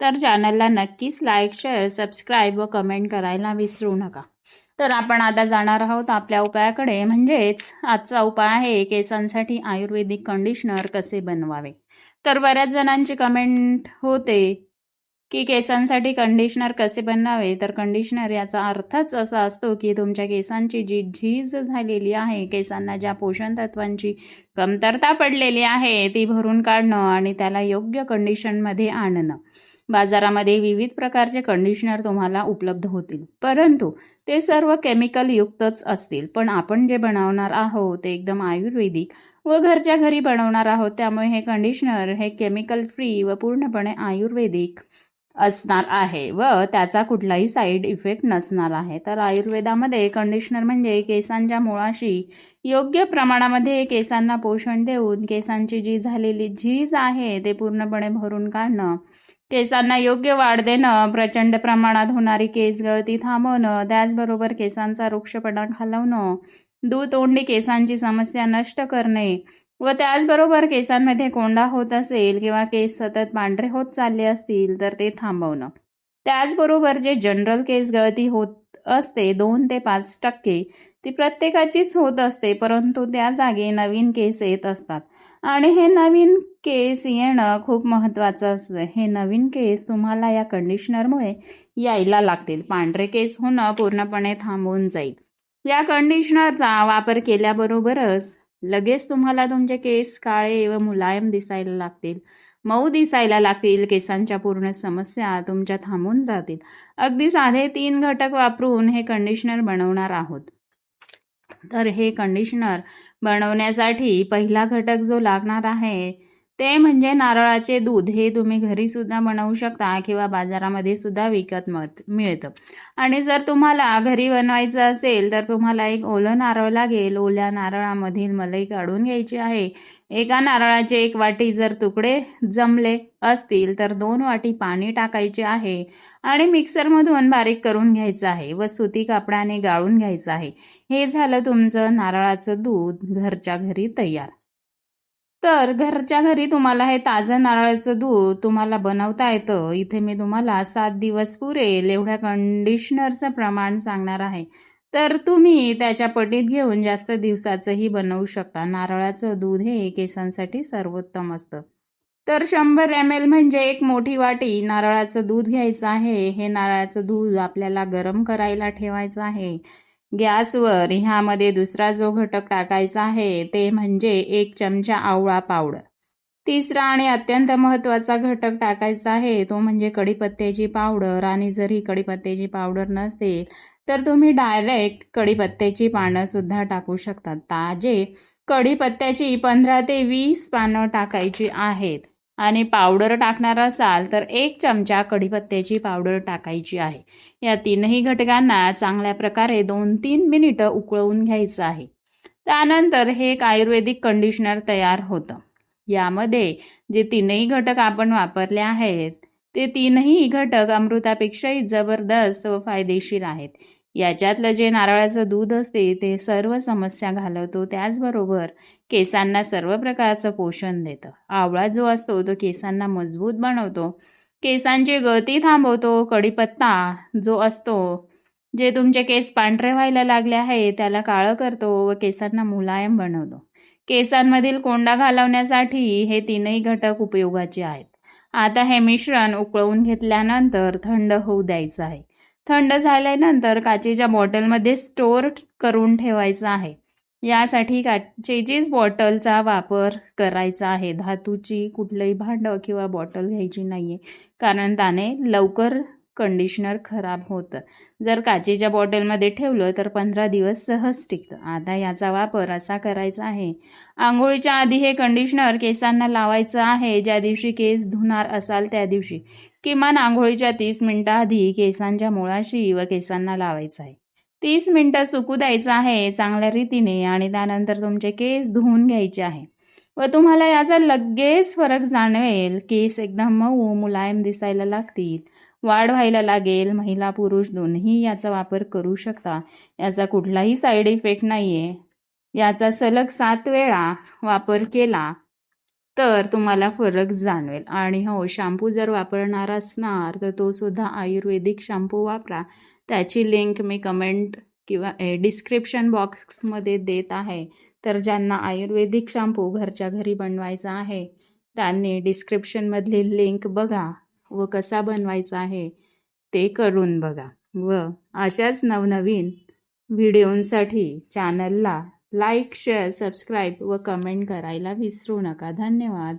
तर चॅनलला नक्कीच लाईक शेअर सबस्क्राईब व कमेंट करायला विसरू नका. तर आपण आता जाणार आहोत आपल्या उपायाकडे. म्हणजेच आजचा उपाय आहे केसांसाठी आयुर्वेदिक कंडिशनर कसे बनवावे? तर बऱ्याच जणांची कमेंट होते की केसांसाठी कंडिशनर कसे बनवावे? तर कंडिशनर याचा अर्थच असा असतो की तुमच्या केसांची जी झीज झालेली आहे केसांना ज्या पोषण तत्वांची कमतरता पडलेली आहे ती भरून काढणं आणि त्याला योग्य कंडिशनमध्ये आणणं. बाजारामध्ये विविध प्रकारचे कंडिशनर तुम्हाला उपलब्ध होतील. परंतु ते सर्व केमिकल युक्तच असतील. पण आपण जे बनवणार आहोत ते एकदम आयुर्वेदिक व घरच्या घरी बनवणार आहोत त्यामुळे हे कंडिशनर हे केमिकल फ्री व पूर्णपणे आयुर्वेदिक असणार आहे व त्याचा कुठलाही साईड इफेक्ट नसणार आहे. तर आयुर्वेदामध्ये कंडिशनर म्हणजे केसांच्या मुळाशी योग्य प्रमाणामध्ये केसांना पोषण देऊन केसांची जी झालेली झीज आहे ते पूर्णपणे भरून काढणं केसांना योग्य वाढ देणं प्रचंड प्रमाणात होणारी केस गळती थांबवणं त्याचबरोबर केसांचा वृक्षपणा घालवणं दूतोंडी केसांची समस्या नष्ट करणे व त्याचबरोबर केसांमध्ये कोंडा होत असेल किंवा केस सतत पांढरे होत चालले असतील तर ते थांबवणं. त्याचबरोबर जे जनरल केस गळती होत असते दोन ते पाच टक्के ती प्रत्येकाचीच होत असते परंतु त्या जागी नवीन केस येत असतात. आणि हे नवीन केस येणं खूप महत्त्वाचं असतं. हे नवीन केस तुम्हाला या कंडिशनरमुळे यायला लागतील. पांढरे केस होणं पूर्णपणे थांबून जाईल. या कंडिशनरचा वापर केल्याबरोबरच लगेच तुम्हाला तुमचे केस काळे व मुलायम दिसायला लागतील. मऊ दिसायला लागतील. केसांच्या पूर्ण समस्या तुमच्या थांबून जातील. अगदी साधे तीन घटक वापरून हे कंडिशनर बनवणार आहोत. तर हे कंडिशनर बनवण्यासाठी पहिला घटक जो लागणार आहे ते म्हणजे नारळाचे दूध हे तुम्ही घरीसुद्धा बनवू शकता किंवा बाजारामध्ये सुद्धा विकत मत मिळतं. आणि जर तुम्हाला घरी बनवायचं असेल तर तुम्हाला एक ओलं नारळ लागेल. ओल्या नारळामधील मलई काढून घ्यायची आहे. एका नारळाचे एक वाटी जर तुकडे जमले असतील तर दोन वाटी पाणी टाकायचे आहे आणि मिक्सरमधून बारीक करून घ्यायचं आहे व सुती कापडाने गाळून घ्यायचं आहे. हे झालं तुमचं नारळाचं दूध घरच्या घरी तयार. तर घरच्या घरी तुम्हाला हे ताजं नारळाचं दूध तुम्हाला बनवता येतं. इथे मी तुम्हाला सात दिवस पुरेल एवढ्या कंडिशनरचं प्रमाण सांगणार आहे. तर तुम्ही त्याच्या पटीत घेऊन जास्त दिवसाचंही बनवू शकता. नारळाचं दूध हे केसांसाठी सर्वोत्तम असतं. तर शंभर एम एल म्हणजे एक मोठी वाटी नारळाचं दूध घ्यायचं आहे. हे नारळाचं दूध आपल्याला गरम करायला ठेवायचं आहे. गॅसवर ह्यामध्ये दुसरा जो घटक टाकायचा आहे ते म्हणजे एक चमचा आवळा पावडर. तिसरा आणि अत्यंत महत्त्वाचा घटक टाकायचा आहे तो म्हणजे कढीपत्त्याची पावडर. आणि जर ही कढीपत्त्याची पावडर नसेल तर तुम्ही डायरेक्ट कढीपत्त्याची पानंसुद्धा टाकू शकता. ताजे कढीपत्त्याची पंधरा ते वीस पानं टाकायची आहेत. आणि पावडर टाकणार असाल तर एक चमचा कढीपत्त्याची पावडर टाकायची आहे. या तीनही घटकांना चांगल्या प्रकारे दोन तीन मिनिटं उकळवून घ्यायचं आहे. त्यानंतर हे एक आयुर्वेदिक कंडिशनर तयार होतं. यामध्ये जे तीनही घटक आपण वापरले आहेत ते तीनही घटक अमृतापेक्षाही जबरदस्त व फायदेशीर आहेत. याच्यातलं जे नारळाचं दूध असते ते सर्व समस्या घालवतो. त्याचबरोबर केसांना सर्व प्रकारचं पोषण देतं. आवळा जो असतो तो केसांना मजबूत बनवतो. केसांची गळती थांबवतो. कढीपत्ता जो असतो जे तुमचे केस पांढरे व्हायला लागले आहे त्याला काळं करतो व केसांना मुलायम बनवतो. केसांमधील कोंडा घालवण्यासाठी हे तीनही घटक उपयोगाचे आहेत. आता हे मिश्रण उकळवून घेतल्यानंतर थंड होऊ द्यायचं आहे. थंड झाल्यानंतर काचेच्या बॉटलमध्ये स्टोअर करून ठेवायचं आहे. यासाठी काचेचीच बॉटलचा वापर करायचा आहे. धातूची कुठलंही भांडं किंवा बॉटल घ्यायची नाही आहे कारण त्याने लवकर कंडिशनर खराब होतं. जर काचेच्या बॉटलमध्ये ठेवलं तर पंधरा दिवस सहज टिकतं. आता याचा वापर असा करायचा आहे. आंघोळीच्या आधी हे कंडिशनर केसांना लावायचं आहे. ज्या दिवशी केस धुणार असाल त्या दिवशी. किमान आंघोळीच्या तीस मिनटाआधी केसांच्या मुळाशी व केसांना लावायचं आहे. तीस मिनटं सुकू द्यायचं आहे चांगल्या रीतीने आणि त्यानंतर तुमचे केस धुवून घ्यायचे आहे. व तुम्हाला याचा लगेच फरक जाणवेल. केस एकदम मऊ मुलायम दिसायला लागतील. वाढ व्हायला लागेल. महिला पुरुष दोन्ही याचा वापर करू शकता. याचा कुठलाही साईड इफेक्ट नाही आहे याचा सलग सात वेळा वापर केला तर तुम्हाला फरक जाणवेल. आणि हो शॅम्पू जर वापरणार असणार तर तो सुद्धा आयुर्वेदिक शॅम्पू वापरा. त्याची लिंक मी कमेंट किंवा डिस्क्रिप्शन बॉक्समध्ये देत आहे. तर ज्यांना आयुर्वेदिक शॅम्पू घरच्या घरी बनवायचा आहे त्यांनी डिस्क्रिप्शनमधली लिंक बघा व कसा बनवायचा आहे ते करून बघा. व अशाच नवनवीन व्हिडिओंसाठी चॅनलला लाईक शेअर सबस्क्राईब व कमेंट करायला विसरू नका. धन्यवाद.